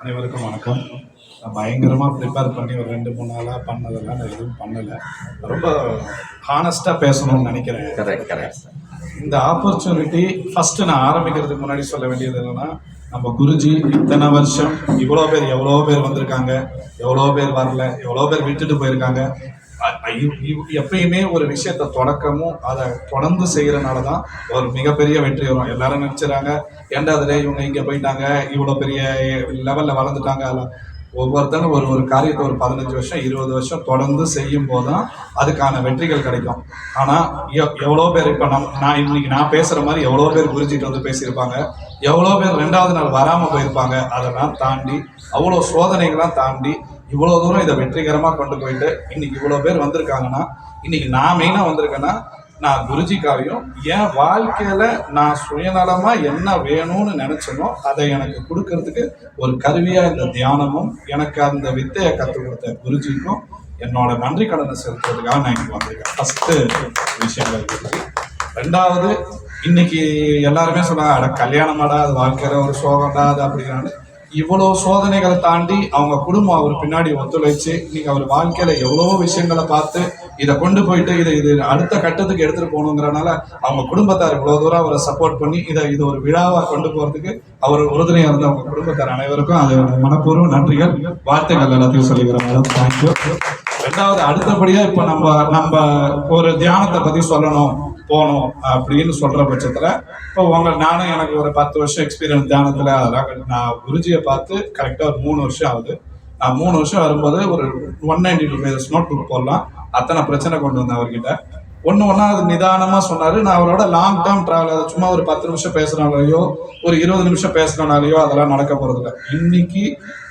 அனைவருக்கும் வணக்கம். நான் பயங்கரமாக ப்ரிப்பேர் பண்ணி ஒரு ரெண்டு மூணு நாளாக பண்ணதெல்லாம் நான் எதுவும் பண்ணலை. ரொம்ப ஹானஸ்ட்டாக பேசணும்னு நினைக்கிறேன். கரெக்ட் கரெக்ட் இந்த ஆப்பர்ச்சுனிட்டி ஃபஸ்ட்டு நான் ஆரம்பிக்கிறதுக்கு முன்னாடி சொல்ல வேண்டியது என்னென்னா நம்ம குருஜி இத்தனை வருஷம் இவ்வளோ பேர் எவ்வளோ பேர் வந்திருக்காங்க எவ்வளோ பேர் வரல எவ்வளோ பேர் விட்டுட்டு போயிருக்காங்க எப்பயுமே ஒரு விஷயத்த தொடக்கமும் அதை தொடர்ந்து செய்யறனால தான் ஒரு மிகப்பெரிய வெற்றி வரும். எல்லாரும் நினைச்சுறாங்க ஏன்டா இவங்க இங்க போயிட்டாங்க இவ்வளோ பெரிய லெவல்ல வளர்ந்துட்டாங்க. அதில் ஒவ்வொருத்தரும் ஒரு ஒரு காரியத்தை ஒரு பதினஞ்சு வருஷம் இருபது வருஷம் தொடர்ந்து செய்யும் போது தான் அதுக்கான வெற்றிகள் கிடைக்கும். ஆனால் எவ்வளோ பேர் இப்போ நம் நான் இன்னைக்கு நான் பேசுகிற மாதிரி எவ்வளோ பேர் குருஜிட்டு வந்து பேசியிருப்பாங்க எவ்வளோ பேர் ரெண்டாவது நாள் வராமல் போயிருப்பாங்க அதெல்லாம் தாண்டி அவ்வளோ சோதனைகள்லாம் தாண்டி இவ்வளோ தூரம் இதை வெற்றிகரமாக கொண்டு போயிட்டு இன்னைக்கு இவ்வளோ பேர் வந்திருக்காங்கன்னா இன்னைக்கு நான் மெயினாக வந்திருக்கேன்னா நான் குருஜிக்காவையும் என் வாழ்க்கையில் நான் சுயநலமாக என்ன வேணும்னு நினச்சனோ அதை எனக்கு கொடுக்கறதுக்கு ஒரு கருவியாக இந்த தியானமும் எனக்கு அந்த வித்தையை கற்றுக் கொடுத்த குருஜிக்கும் என்னோட நன்றி கடனை செலுத்துறதுக்காக நான் இங்கே வந்திருக்கேன். ஃபஸ்ட்டு விஷயங்கள் குருஜி ரெண்டாவது இன்னைக்கு எல்லாருமே சொன்னாங்க அட கல்யாணமாடா அது வாழ்க்கையில ஒரு சோகம்டா அது அப்படிங்கிறாங்க இவ்வளோ சோதனைகளை தாண்டி அவங்க குடும்பம் அவர் பின்னாடி ஒத்துழைச்சு இன்னைக்கு அவர் வாழ்க்கையில எவ்வளோ விஷயங்களை பார்த்து இதை கொண்டு போயிட்டு இதை இது அடுத்த கட்டத்துக்கு எடுத்துட்டு போகணுங்கிறனால அவங்க குடும்பத்தார் இவ்வளோ தூரம் அவரை சப்போர்ட் பண்ணி இதை இது ஒரு விழாவா கொண்டு போறதுக்கு அவர் உறுதுணையா இருந்த அவங்க குடும்பத்தார் அனைவருக்கும் அது மனப்பூர்வ நன்றிகள். வார்த்தைகள் எல்லாத்தையும் சொல்லிக்கிறேன் மேடம் தேங்க்யூ ரெண்டாவது அடுத்தபடியா இப்ப நம்ம நம்ம ஒரு தியானத்தை பத்தி சொல்லணும். போகணும் அப்படின்னு சொல்ற பட்சத்துல இப்போ உங்க நானும் எனக்கு ஒரு பத்து வருஷம் எக்ஸ்பீரியன்ஸ் தியானத்துல அதெல்லாம் நான் குருஜியை பார்த்து கரெக்டா ஒரு மூணு வருஷம் ஆகுது. நான் மூணு வருஷம் வரும்போது ஒரு one ninety two pages notebook போடலாம். அத்தனை பிரச்சனை கொண்டு வந்தேன் அவர்கிட்ட. ஒன்று ஒன்றா அது நிதானமாக சொன்னார். நான் அவரோட லாங் டேர்ம் ட்ராவல் சும்மா ஒரு பத்து நிமிஷம் பேசுனாலையோ ஒரு இருபது நிமிஷம் பேசுனாலையோ அதெல்லாம் நடக்க போகிறதில்ல இன்னைக்கு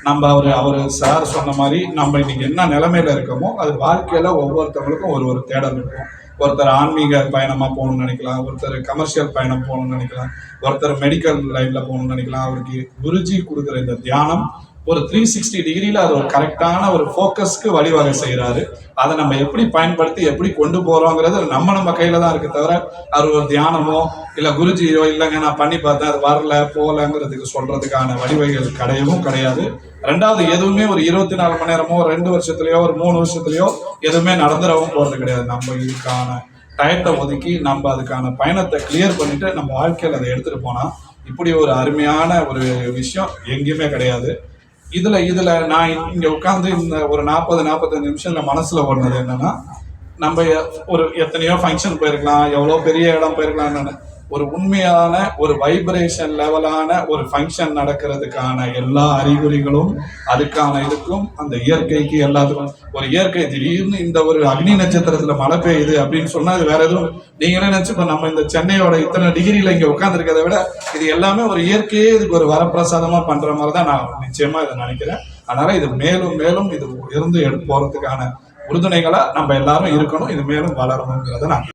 நம்ம அவர் அவர் சார் சொன்ன மாதிரி நம்ம இன்னைக்கு என்ன நிலைமையில இருக்கோமோ அது வாழ்க்கையில் ஒவ்வொருத்தவங்களுக்கும் ஒரு ஒரு தேடல் இருக்கும். ஒருத்தர் ஆன்மீக பயணமாக போகணும்னு நினைக்கலாம் ஒருத்தர் கமர்ஷியல் பயணம் போகணும்னு நினைக்கலாம் ஒருத்தர் மெடிக்கல் லைனில் போகணும்னு நினைக்கலாம். அவருக்கு குருஜி கொடுக்குற இந்த தியானம் ஒரு த்ரீ சிக்ஸ்டி டிகிரியில் அது ஒரு கரெக்டான ஒரு ஃபோக்கஸ்க்கு வழிவகை செய்கிறாரு அதை நம்ம எப்படி பயன்படுத்தி எப்படி கொண்டு போகிறோங்கிறது நம்ம நம்ம கையில் தான் இருக்கு தவிர அவர் ஒரு தியானமோ இல்லை குருஜியோ இல்லைங்க நான் பண்ணி பார்த்தேன் அது வரல போகலங்கிறதுக்கு சொல்கிறதுக்கான வழிவகைகள் கிடையவும் கிடையாது. ரெண்டாவது எதுவுமே ஒரு இருபத்தி நாலு மணி நேரமோ ரெண்டு வருஷத்துலையோ ஒரு மூணு வருஷத்துலையோ எதுவுமே நடந்துடவும் போகிறது கிடையாது. நம்ம இதுக்கான டயத்தை ஒதுக்கி நம்ம அதுக்கான பயணத்தை கிளியர் பண்ணிட்டு நம்ம வாழ்க்கையில் அதை எடுத்துகிட்டு போனால் இப்படி ஒரு அருமையான ஒரு விஷயம் எங்கேயுமே கிடையாது. இதுல இதுல நான் இங்க உட்காந்து இந்த ஒரு நாற்பது நாற்பத்தஞ்சு நிமிஷம்ல மனசுல ஓடுனது என்னன்னா நம்ம எ- ஒரு எத்தனையோ ஃபங்க்ஷன் போயிருக்கலாம் எவ்வளோ பெரிய இடம் போயிருக்கலாம் ஒரு உண்மையான ஒரு வைப்ரேஷன் லெவலான ஒரு ஃபங்க்ஷன் நடக்கிறதுக்கான எல்லா அறிகுறிகளும் அதுக்கான இதுக்கும் அந்த இயற்கைக்கு எல்லாத்துக்கும். ஒரு இயற்கை திடீர்னு இந்த ஒரு அக்னி நட்சத்திரத்துல மழை பெய்யுது அப்படின்னு சொன்னா அது வேற எதுவும் நீங்களே நினைச்சு நம்ம இந்த சென்னையோட இத்தனை டிகிரியில இங்க உட்காந்துருக்கிறத விட இது எல்லாமே ஒரு இயற்கையே இதுக்கு ஒரு வரப்பிரசாதமா பண்ற மாதிரி தான் நான் நிச்சயமா இதை நினைக்கிறேன். அதனால இது மேலும் மேலும் இது இருந்து எடுத்து போறதுக்கான உறுதுணைகளா நம்ம எல்லாரும் இருக்கணும். இது மேலும் வளரணுங்கிறத நான்